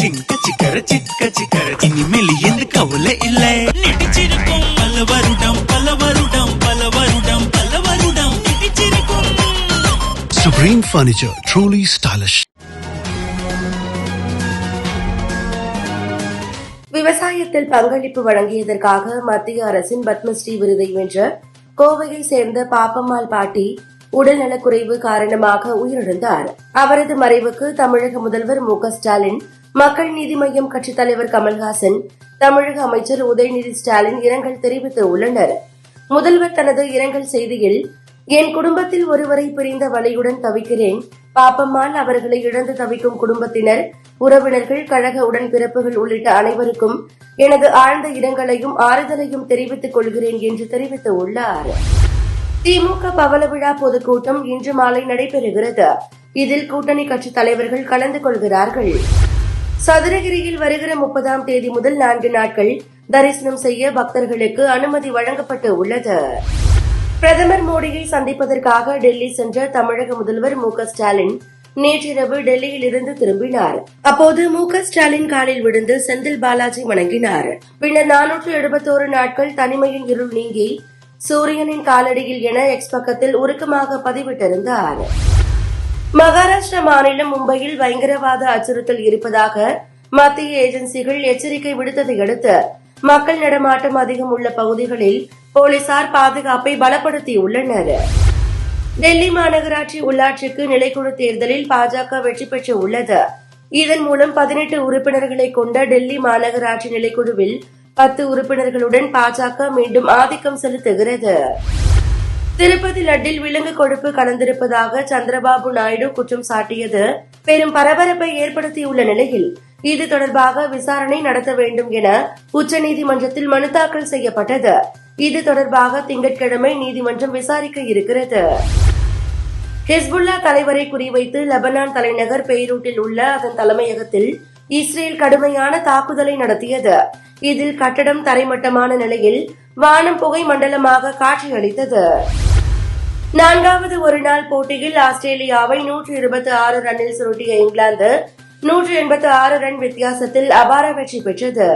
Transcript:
சிங்க சிக்கர சிக்க சிக்கர. இனிமேல் எந்த கவலை இல்ல. நடிச்சிருக்கும் பல வருடம் பல வருடம் பல வருடம் பல வருடம் நடிச்சிருக்கும். Supreme Furniture, truly stylish. விவசாயத்தில் பங்களிப்பு வழங்கியதற்காக மத்திய அரசின் பத்மஸ்ரீ விருதை வென்ற கோவையை சேர்ந்த பாப்பம்மாள் பாட்டி உடல்நலக்குறைவு காரணமாக உயிரிழந்தார். அவரது மறைவுக்கு தமிழக முதல்வர் மு க ஸ்டாலின் மக்கள் நீதி மய்யம் கட்சித் தலைவர் கமல்ஹாசன் தமிழக அமைச்சர் உதயநிதி ஸ்டாலின் இரங்கல் தெரிவித்துள்ளனர் முதல்வர் தனது இரங்கல் செய்தியில் என் குடும்பத்தில் ஒருவரை பிரிந்த வழியுடன் தவிக்கிறேன். பாப்பம்மாள் அவர்களை இழந்து தவிக்கும் குடும்பத்தினர் உறவினர்கள் கழக உடன்பிறப்புகள் உள்ளிட்ட அனைவருக்கும் எனது ஆழ்ந்த இரங்கலையும் ஆறுதலையும் தெரிவித்துக் கொள்கிறேன் என்று தெரிவித்துள்ளார் திமுக பவள விழா பொதுக்கூட்டம் இன்று மாலை நடைபெறுகிறது. இதில் கூட்டணி கட்சித் தலைவர்கள் கலந்து கொள்கிறார்கள். சதுரகிரியில் வருகிற முப்பதாம் தேதி முதல் நான்கு நாட்கள் தரிசனம் செய்ய பக்தர்களுக்கு அனுமதி வழங்கப்பட்டு உள்ளது. பிரதமர் மோடியை சந்திப்பதற்காக டெல்லி சென்ற தமிழக முதல்வர் மு ஸ்டாலின் நேற்றிரவு டெல்லியில் இருந்து திரும்பினார். அப்போது மு ஸ்டாலின் காலில் விழுந்து செந்தில் பாலாஜி வணங்கினார். பின்னர் நானூற்று எழுபத்தோரு நாட்கள் தனிமையின் இருள் நீங்கி சூரியனின் காலடியில் என எக்ஸ் பக்கத்தில் உருக்கமாக பதிவிட்டிருந்தார். மகாராஷ்டிரா மாநிலம் மும்பையில் பயங்கரவாத அச்சுறுத்தல் இருப்பதாக மத்திய ஏஜென்சிகள் எச்சரிக்கை விடுத்ததை அடுத்து மக்கள் நடமாட்டம் அதிகம் உள்ள பகுதிகளில் போலீசார் பாதுகாப்பை பலப்படுத்தியுள்ளனர். டெல்லி மாநகராட்சி உள்ளாட்சிக்கு நிலைக்குழு தேர்தலில் பாஜக வெற்றி பெற்று உள்ளது. இதன் மூலம் பதினெட்டு உறுப்பினர்களை கொண்ட டெல்லி மாநகராட்சி நிலைக்குழுவில் பத்து உறுப்பினர்களுடன் பாஜக மீண்டும் ஆதிக்கம் செலுத்துகிறது. திருப்பதி லட்டில் விலங்கு கொழுப்பு கலந்திருப்பதாக சந்திரபாபு நாயுடு குற்றம் சாட்டியது பெரும் பரபரப்பை ஏற்படுத்தியுள்ள நிலையில் இது தொடர்பாக விசாரணை நடத்த வேண்டும் என உச்சநீதிமன்றத்தில் மனு தாக்கல் செய்யப்பட்டது. இது தொடர்பாக திங்கட்கிழமை நீதிமன்றம் விசாரிக்க இருக்கிறது. ஹிஸ்புல்லா தலைவரை குறிவைத்து லெபனான் தலைநகர் பெய்ரூட்டில் உள்ள அதன் தலைமையகத்தில் இஸ்ரேல் கடுமையான தாக்குதலை நடத்தியது. இதில் கட்டடம் தரைமட்டமான நிலையில் வானம் புகை மண்டலமாக காட்சியளித்தது. நான்காவது ஒருநாள் போட்டியில் ஆஸ்திரேலியாவை நூற்று இருபத்தி ஆறு ரன்னில் சுருட்டிய இங்கிலாந்து நூற்றி எண்பத்தி ஆறு ரன் வித்தியாசத்தில் அபார வெற்றி பெற்றது.